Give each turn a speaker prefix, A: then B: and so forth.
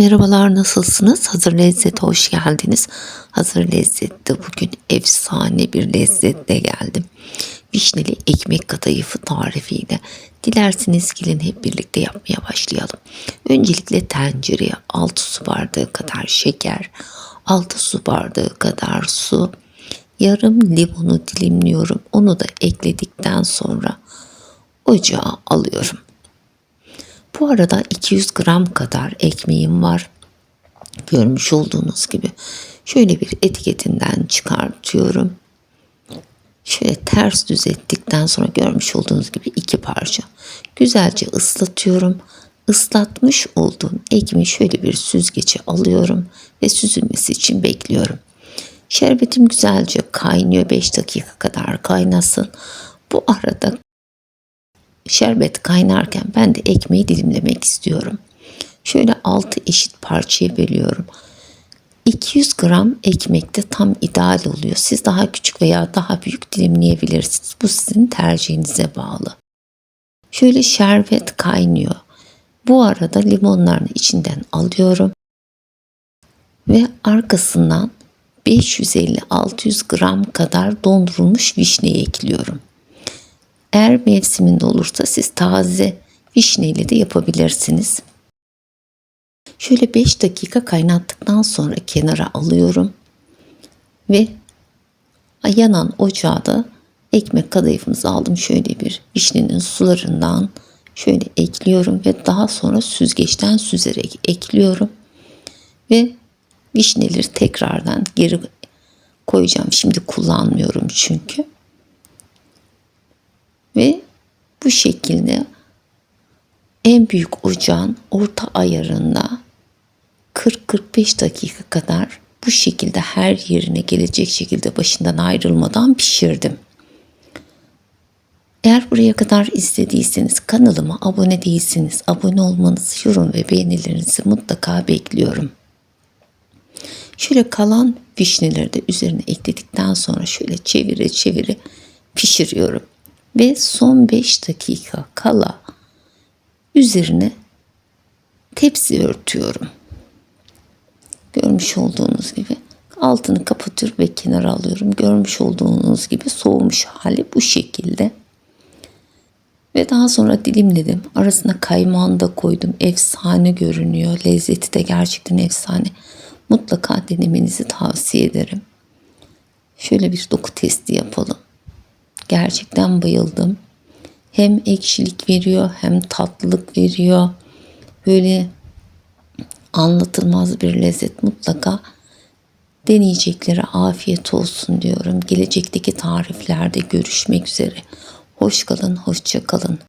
A: Merhabalar nasılsınız? Hazır Lezzet'e hoş geldiniz. Hazır Lezzet'te bugün efsane bir lezzetle geldim. Vişneli ekmek kadayıfı tarifiyle. Dilerseniz gelin hep birlikte yapmaya başlayalım. Öncelikle tencereye 6 su bardağı kadar şeker, 6 su bardağı kadar su, yarım limonu dilimliyorum. Onu da ekledikten sonra ocağa alıyorum. Bu arada 200 gram kadar ekmeğim var. Görmüş olduğunuz gibi şöyle bir etiketinden çıkartıyorum. Şöyle ters düz ettikten sonra görmüş olduğunuz gibi iki parça. Güzelce ıslatıyorum. Islatmış olduğum ekmeği şöyle bir süzgece alıyorum ve süzülmesi için bekliyorum. Şerbetim güzelce kaynıyor 5 dakika kadar kaynasın. Bu arada Şerbet kaynarken ben de ekmeği dilimlemek istiyorum. Şöyle 6 eşit parçaya bölüyorum. 200 gram ekmekte tam ideal oluyor. Siz daha küçük veya daha büyük dilimleyebilirsiniz. Bu sizin tercihinize bağlı. Şöyle şerbet kaynıyor. Bu arada limonlarını içinden alıyorum. Ve arkasından 550-600 gram kadar dondurulmuş vişneyi ekliyorum. Eğer mevsiminde olursa siz taze vişneyle de yapabilirsiniz. Şöyle 5 dakika kaynattıktan sonra kenara alıyorum. Ve yanan ocağa da ekmek kadayıfımızı aldım. Şöyle bir vişnenin sularından şöyle ekliyorum ve daha sonra süzgeçten süzerek ekliyorum. Ve vişneleri tekrardan geri koyacağım. Şimdi kullanmıyorum çünkü. Ve bu şekilde en büyük ocağın orta ayarında 40-45 dakika kadar bu şekilde her yerine gelecek şekilde başından ayrılmadan pişirdim. Eğer buraya kadar izlediyseniz kanalıma abone değilseniz abone olmanızı, yorum ve beğenilerinizi mutlaka bekliyorum. Şöyle kalan vişneleri de üzerine ekledikten sonra şöyle çevire çevire pişiriyorum ve son 5 dakika kala üzerine tepsi örtüyorum. Görmüş olduğunuz gibi altını kapatıyorum ve kenara alıyorum. Görmüş olduğunuz gibi soğumuş hali bu şekilde. Ve daha sonra dilimledim. Arasına kaymağını da koydum. Efsane görünüyor. Lezzeti de gerçekten efsane. Mutlaka denemenizi tavsiye ederim. Şöyle bir doku testi yapalım. Gerçekten bayıldım. Hem ekşilik veriyor hem tatlılık veriyor. Böyle anlatılmaz bir lezzet mutlaka deneyeceklere afiyet olsun diyorum. Gelecekteki tariflerde görüşmek üzere. Hoş kalın, hoşça kalın.